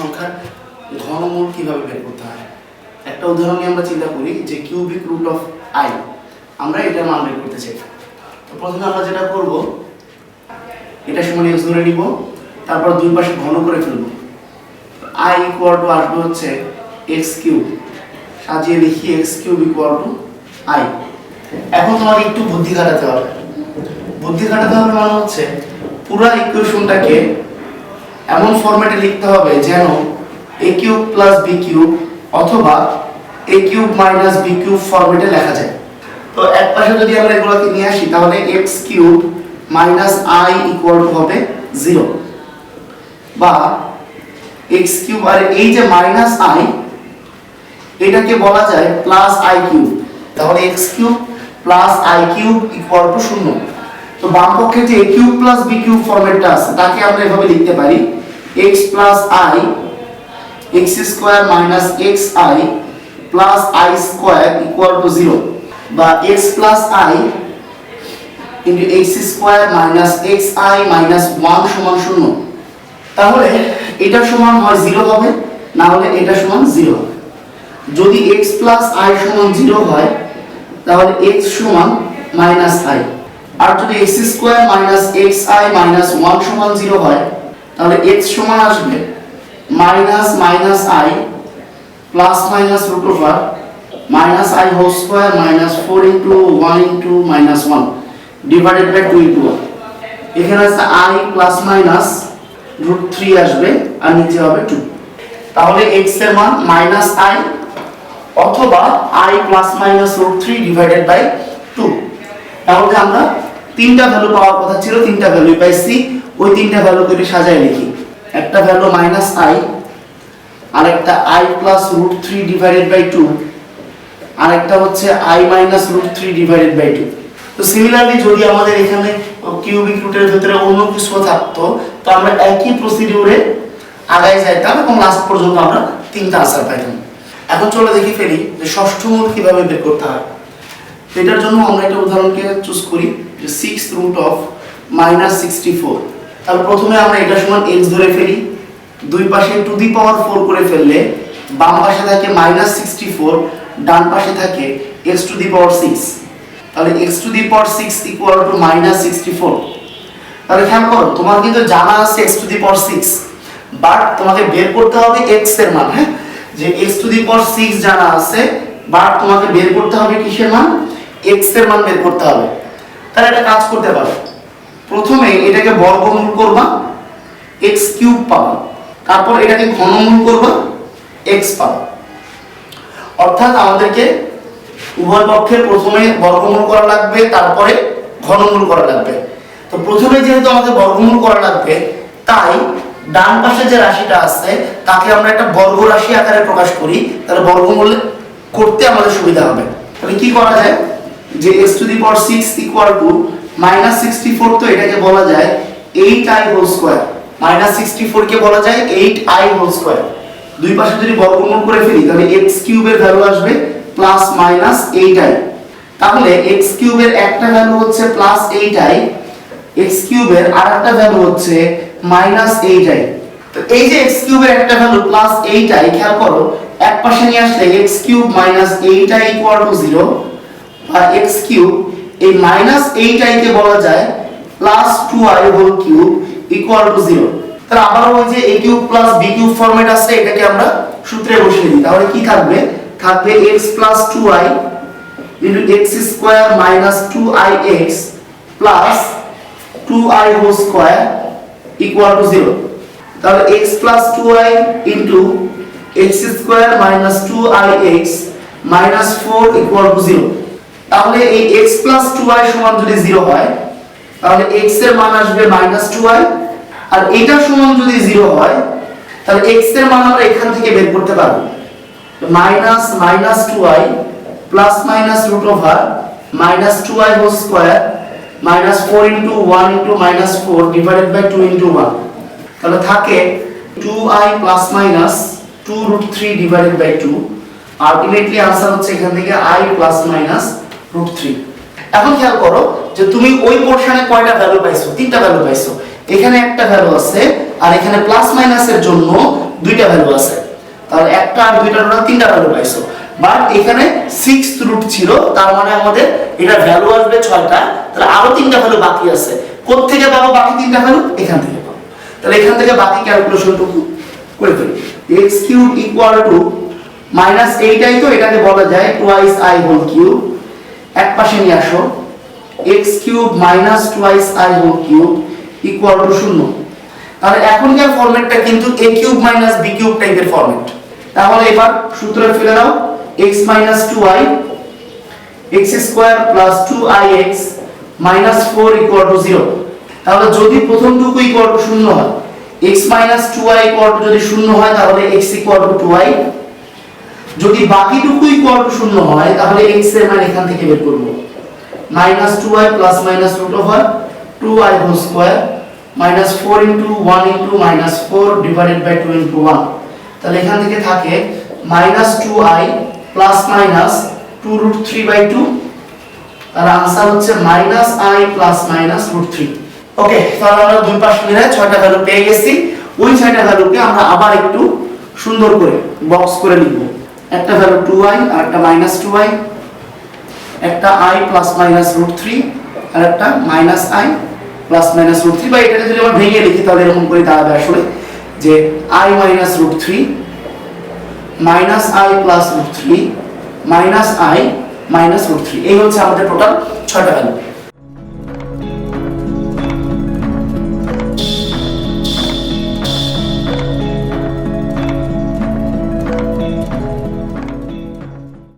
সংখ্যার ঘনমূল কীভাবে বের করতে হয়? একটা উদাহরণ আমরা চিন্তা করি যে কিউবিক রুট অফ আই আমরা এটার মান বের করতে চাই। তো প্রথমে আমরা যেটা করব, এটা সমান এক্স ধরে নিব, তারপর দুই পাশে ঘন করে ফেলব। আই ইকুয়াল টু আসবে হচ্ছে এক্স কিউব সাজিয়ে লিখি X cube equal to Y এখন তোমাকে একটু বুদ্ধি খাটাতে হবে। বুদ্ধি খাটাতে হবে মানে হচ্ছে পুরো ইকুয়েশনটাকে এমন ফরম্যাটে লিখতে হবে যেন A cube plus B cube অথবা A cube minus B cube ফরম্যাটে লেখা যায়। তো এক পাশে যদি আমরা এগুলোকে নিয়ে আসি, তাহলে X cube minus Y equal to হবে জিরো বা এক্স কিউব আর এই যে মাইনাস আই এটাকে বলা যায় প্লাস আই কিউব তাহলে X cube plus Y cube equal to শূন্য। তো বাম পক্ষে যে A cube plus B cube ফরম্যাটটা আছে, তাকে আমরা এভাবে লিখতে পারি X plus Y X square minus X Y plus Y square to zero বা X plus Y into X square minus X Y minus one সমান শূন্য। তাহলে এটা সমান হয় জিরো হবে, না হলে এটা সমান জিরো যদি এক্স প্লাস আই সমান জিরো হয়, তাহলে এক্স সমান মাইনাস আই আর যদি X square minus Y minus one সমান জিরো হয়, তাহলে এক্স সমান আসবে minus minus Y plus minus root over minus Y whole square minus four into one into minus one divided by two into one এখানে আছে Y plus minus root three আসবে আর নিচে হবে টু তাহলে এক্সের মান মাইনাস আই অথবা Y plus minus root three divided by two তাহলে আমরা তিনটা ভ্যালু পাওয়ার কথা ছিল, তিনটা ভ্যালু পাইছি। ওই তিনটা ভ্যালু করে সাজায় লিখি। একটা ভ্যালু মাইনাস আই আর একটা Y plus root three divided by two আর একটা হচ্ছে Y minus root three divided by two তো সিমিলারলি যদি আমাদের এখানে কিউবিক রুটের ভিতরে অন্য কিছু থাকতো, তো আমরা একই প্রসিডিউরে আগায় যাইতাম এবং লাস্ট পর্যন্ত আমরা তিনটা আনসার পাইতাম। এখন চলে দেখি ফেলি যে ষষ্ঠ মূল কীভাবে বের করতে হয়। এটার জন্য আমরা একটা উদাহরণকে চুজ করি, যে six root of minus sixty four তাহলে প্রথমে আমরা এটা সমান এক্স ধরে ফেলি, দুই পাশে টু দি পাওয়ার ফোর করে ফেললে, বাম পাশে থাকে মাইনাস সিক্সটি ফোর ডান পাশে থাকে X to the power six তাহলে X to the power six equal to minus sixty four তাহলে খেয়াল করো, তোমার কিন্তু জানা আছে X to the power six but তোমাকে বের করতে হবে এক্সের মান হ্যাঁ? যে X to the power six জানা আছে বাট তোমাকে বের করতে হবে কিসের মান? এক্সের মান বের করতে হবে। তাহলে একটা কাজ করতে পারো। প্রথমে এটাকে বর্গমূল করবা এক্স কিউব পাবা। তারপর এটাকে ঘনমূল করবা এক্স পাবা। অর্থাৎ আমাদেরকে উভয় পক্ষের প্রথমে বর্গমূল করা লাগবে, তারপরে ঘনমূল করা লাগবে। তো প্রথমে যেহেতু আমাদের বর্গমূল করা লাগবে, তাই ডান পাশে যে রাশিটা আছে, তাকে আমরা একটা বর্গ রাশি আকারে প্রকাশ করি। তাহলে বর্গমূল করতে আমাদের সুবিধা হবে। তাহলে কি করা যায়? যে X to the power six equal to minus sixty four তো এটাকে বলা যায় eight Y whole square minus sixty ফোরকে বলা যায় এইট আই হোল স্কোয়ার দুই পাশে যদি বর্গমূল করে ফেলি, তাহলে এক্স কিউবের ভ্যালু আসবে প্লাস মাইনাস এইট আই তাহলে এক্স কিউবের একটা ভ্যালু হচ্ছে প্লাস এইট আই এক্স কিউবের আর একটা ভ্যালু হচ্ছে মাইনাস এইট আই তো এই যে এক্স কিউবের একটা ভ্যালু প্লাস এইট আই খেয়াল করো, এক পাশে নিয়ে আসলে X cube minus eight Y equal to zero বা এক্স কিউব, এই মাইনাস এইট আই কে বলা যায় plus two Y whole cube equal to zero তাহলে আবার ওই যে A cube plus B cube format আছে, এটাকে আমরা সূত্রে বসিয়ে দিই। তাহলে কি থাকবে? থাকবে X plus two Y into X square minus two Y X plus two Y whole square equal to zero তাহলে X plus two Y into X square minus two Y X minus four equal to zero তাহলে এই x plus two I সমান যদি zero হয়, তাহলে x এর মান আসবে মাইনাস টু আই আর এটা সমান যদি জিরো হয়, তাহলে x এর মান আমরা এখান থেকে বের করতে পারব। Minus minus two i plus minus root over minus two i whole square minus four into one into minus four divided by two into one তাহলে থাকে two i plus minus two root three divided by two ultimately answer হচ্ছে এখান থেকে i plus minus root three এখন খেয়াল করো যে তুমি ওই পোর্শনে কয়টা ভ্যালু পাইছো? তিনটা ভ্যালু পাইছো। এখানে একটা ভ্যালু আছে আর এখানে প্লাস মাইনাসের জন্য দুইটা ভ্যালু আছে। তাহলে একটা আর দুইটা টোটাল তিনটা ভ্যালু পাইছো। বাট এখানে সিক্স রুট ছিল, তার মানে আমাদের এটা ভ্যালু আসবে ছয়টা। তাহলে আরও তিনটা ভ্যালু বাকি আছে। কোত্থেকে পাবো বাকি তিনটা ভ্যালু এখান থেকে পাবো। তাহলে এখান থেকে বাকি ক্যালকুলেশনটুকু করে ফেলি। X cube equal to minus এইটাই তো এটাকে বলা যায় টোয়াইস আই হোল কিউব এক পাশে নিয়ে আসো। X cube minus twice i whole cube equal to শূন্য। তাহলে এখনকার ফরম্যাটটা কিন্তু a cube minus b cube টাইপের ফরম্যাট তাহলে এবার সূত্রে ফেলে দাও। X minus two i x square plus two i x minus four equal to zero তাহলে যদি প্রথমটুকু ইকুয়াল টু শূন্য হয় x minus two i equal to যদি শূন্য হয়, তাহলে x equal to two i যদি বাকিটুকু ইকুয়াল টু শূন্য হয়, তাহলে এক্সের মান এখান থেকে বের করব। Minus two i plus minus root over two i whole square minus four into one into minus four divided by two into one তাহলে এখান থেকে থাকে minus two i plus minus two root three by two তার answer হচ্ছে minus i plus minus root three okay তাহলে আমরা দুই পাশ মিলে ছয়টা ভ্যালু পেয়ে গেছি। ওই ছয়টা ভ্যালুকে আমরা আবার একটু সুন্দর করে বক্স করে লিখব একটা ভ্যালু টু আই আর একটা মাইনাস টু আই একটা i plus minus root three আর একটা minus i plus minus root three বা এটাকে যদি আমরা ভেঙে লিখি তাহলে এরকম করে দাঁড়াবে আসলে যে i minus root three minus i plus root three minus i minus root three এই হচ্ছে আমাদের টোটাল ছয়টা ভ্যালু